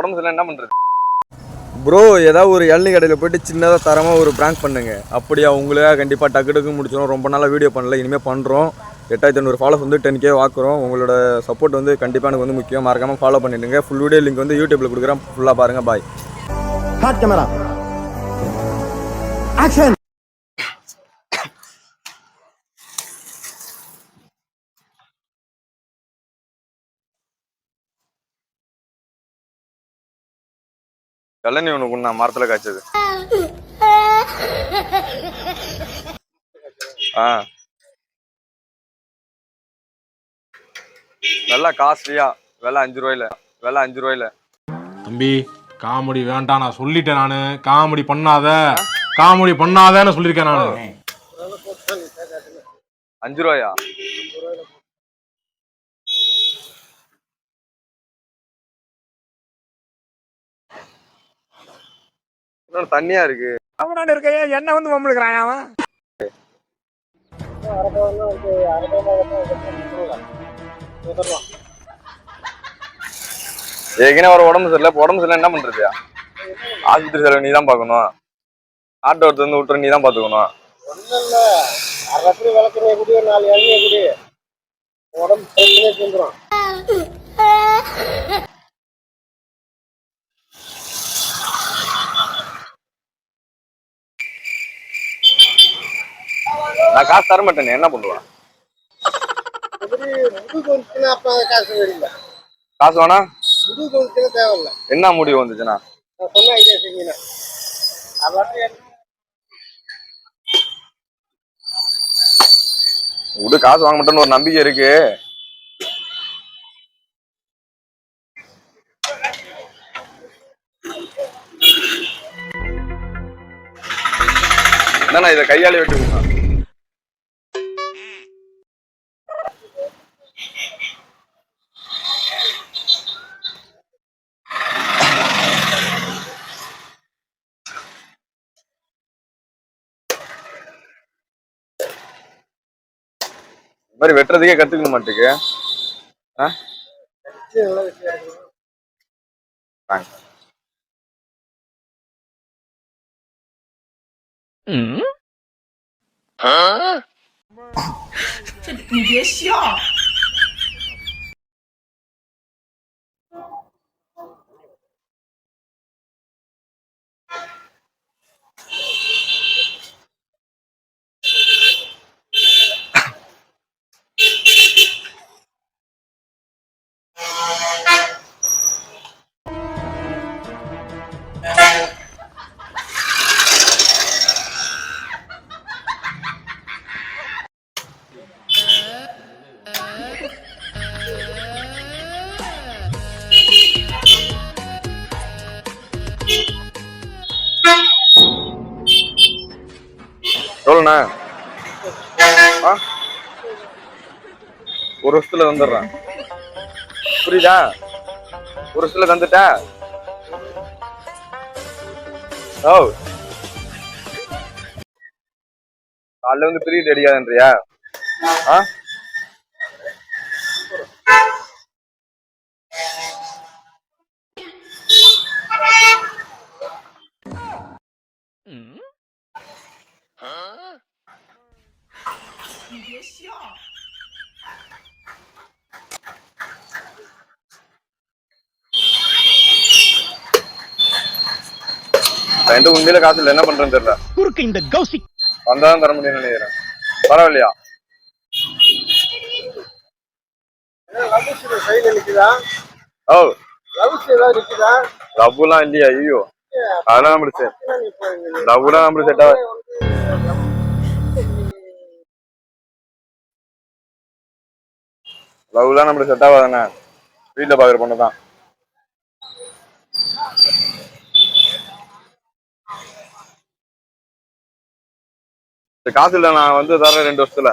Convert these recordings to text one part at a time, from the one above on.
உடம்பு சரியில்லை என்ன பண்றது? ப்ரோ ஏதாவது ஒரு இளநீ கடையில் போயிட்டு சின்னதாக தரமாக ஒரு ப்ராங்க் பண்ணுங்க. அப்படியா உங்களே கண்டிப்பாக டக்கு டக்கு முடிச்சிடும் ரொம்ப நாளாக வீடியோ பண்ணல இனிமேல் பண்ணுறோம் எட்டாயிரத்தி ஐநூறு ஃபாலோஸ் வந்து டென் கே வாக்குறோம். உங்களோட சப்போர்ட் வந்து கண்டிப்பாக எனக்கு வந்து முக்கியம். மறக்காமல் ஃபாலோ பண்ணிடுங்க. ஃபுல் வீடியோ லிங்க் வந்து யூடியூப்பில் கொடுக்குறேன். ஃபுல்லாக பாருங்கள் பாய் ஹாட் கேமரா ஆக்ஷன் கல்லணி ஒன்று நான் மரத்தில் காய்ச்சது. ஆ. நல்லா காஸ்ட்லியா? விலை அஞ்சு ரூபாயில. விலை அஞ்சு ரூபாயில. தம்பி காமெடி வேண்டாம் நான் சொல்லிட்டேன் நானு. காமெடி பண்ணாத. காமெடி பண்ணாதன்னு சொல்லியிருக்கேன் நானு. அஞ்சு ரூபாயா? இன்னொரு தண்ணியா இருக்கு. அவனாண்டு இருக்க என்ன வந்து மம்பளுக்குறான் அவன்? ஏற்கனவே ஒரு உடம்பு சரியில்லை இப்ப உடம்பு சரியில்லை என்ன பண்றது? ஆஸ்பத்திரி செலவு நீ தான் பார்க்கணும். ஆட்டோ எடுத்து வந்து விட்டுற நீ தான் பார்த்துக்கணும். அரை விளக்குற குடி ஒரு நாலு இளநிய குடி உடம்பு பிரச்சனை செஞ்சிடும் நான் காசு தர மாட்டேனே என்ன பண்ணுவேன்? காசு வேணா? தேவையில்ல. என்ன முடிவு வந்துச்சுன்னா? விடு காசு வாங்க மாட்டேன்னு ஒரு நம்பிக்கை இருக்கு. என்னண்ணா இதை கையாலே வெட்டி இந்த மாதிரி வெட்டுறதுக்கே கத்துக்க மாட்டேங்க. ஆ? நல்ல விஷயம் 这你别笑。எவ்வளோண்ணா ஆ? ஒரு வருஷத்துல வந்துடுறேன் புரியுதா? ஒரு வருஷத்துல தந்துட்டா? ஓ. காலைல வந்து பிரியுது அடிக்காதுன்றியா ஆ? ரெண்டு உண்மையில காசு இல்லை என்ன பண்றேன்னு தெரியல. குறுக்கு இந்த கௌசிக். வந்தாதான் தர முடியும்னு நினைக்கிறேன். பரவாயில்லையா? ஓ. லவ்லாம் இல்லையா? ஐயோ. அதெல்லாம் நம்மளுக்கு செட் லவ்லாம் நம்மளுக்கு செட் ஆகாது லவ்லாம் நம்மளுக்கு செட் ஆகாதானே? வீட்டில் பார்க்குற பொண்ணு தான் காசு இல்லை நான் வந்து தரேன் ரெண்டு வருஷத்துல.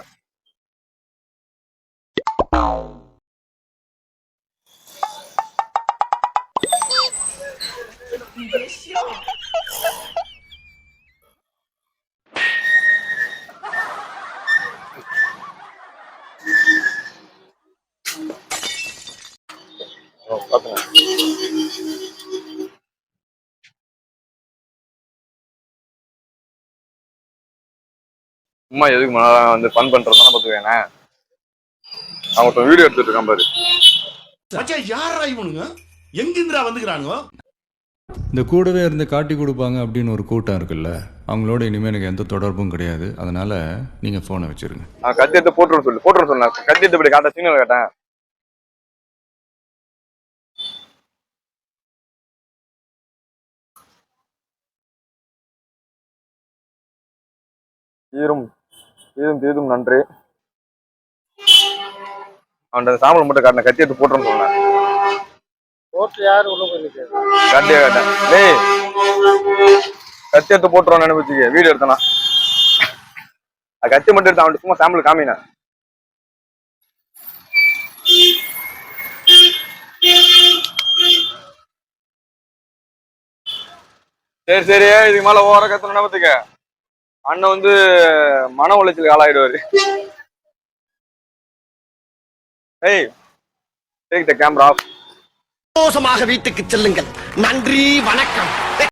பாத்துங்க சும்மா எதுக்கு மழை வந்து ஃபன் பண்றதுனால பார்த்துக்கேண்ணே அவன் ஒருத்தன் வீடியோ எடுத்துட்டு இருக்கான் பாரு. மச்சான் யாரா இவனுங்க? எங்கிந்திரா வந்துக்கிறானுங்க? இந்த கூடவே இருந்து காட்டி கொடுப்பாங்க அப்படின்னு ஒரு கூட்டம் இருக்குல்ல அவங்களோட இனிமேல் எனக்கு எந்த தொடர்பும் கிடையாது. அதனால நீங்கள் ஃபோனை வச்சிருங்க. அவன் கத்தி எடுத்து போட்டுருன்னு சொல்லு. போட்டுருன்னு சொன்னேன் கத்தி எடுத்து இப்படி காட்ட சிக்னல் கேட்டேன். தீரும் தீரும் தீரும் நன்றி. அவன்கிட்ட சாம்பல் மட்டும் காட்டின கத்தி எடுத்து போட்டுருன்னு சொன்னேன். ரோட்ல யாரு உள்ள கத்தியா கேட்டேன் டேய் கத்தி எடுத்து போட்டுருவோம் நினைப்பிச்சுக்க வீடியோ எடுத்தனா. கத்தி மட்டும் எடுத்து அவன்கிட்ட சும்மா சாம்பிள் காமினேன். சரி சரி. இதுக்கு மேல ஓர கத்தணும் நினைப்பத்துக்க. அண்ணன் வந்து மன உளைச்சலுக்கு ஆளாயிடுவாரு. ஏய் டேக் த கேமரா ஆஃப் சந்தோஷமாக வீட்டுக்கு செல்லுங்கள். நன்றி வணக்கம்.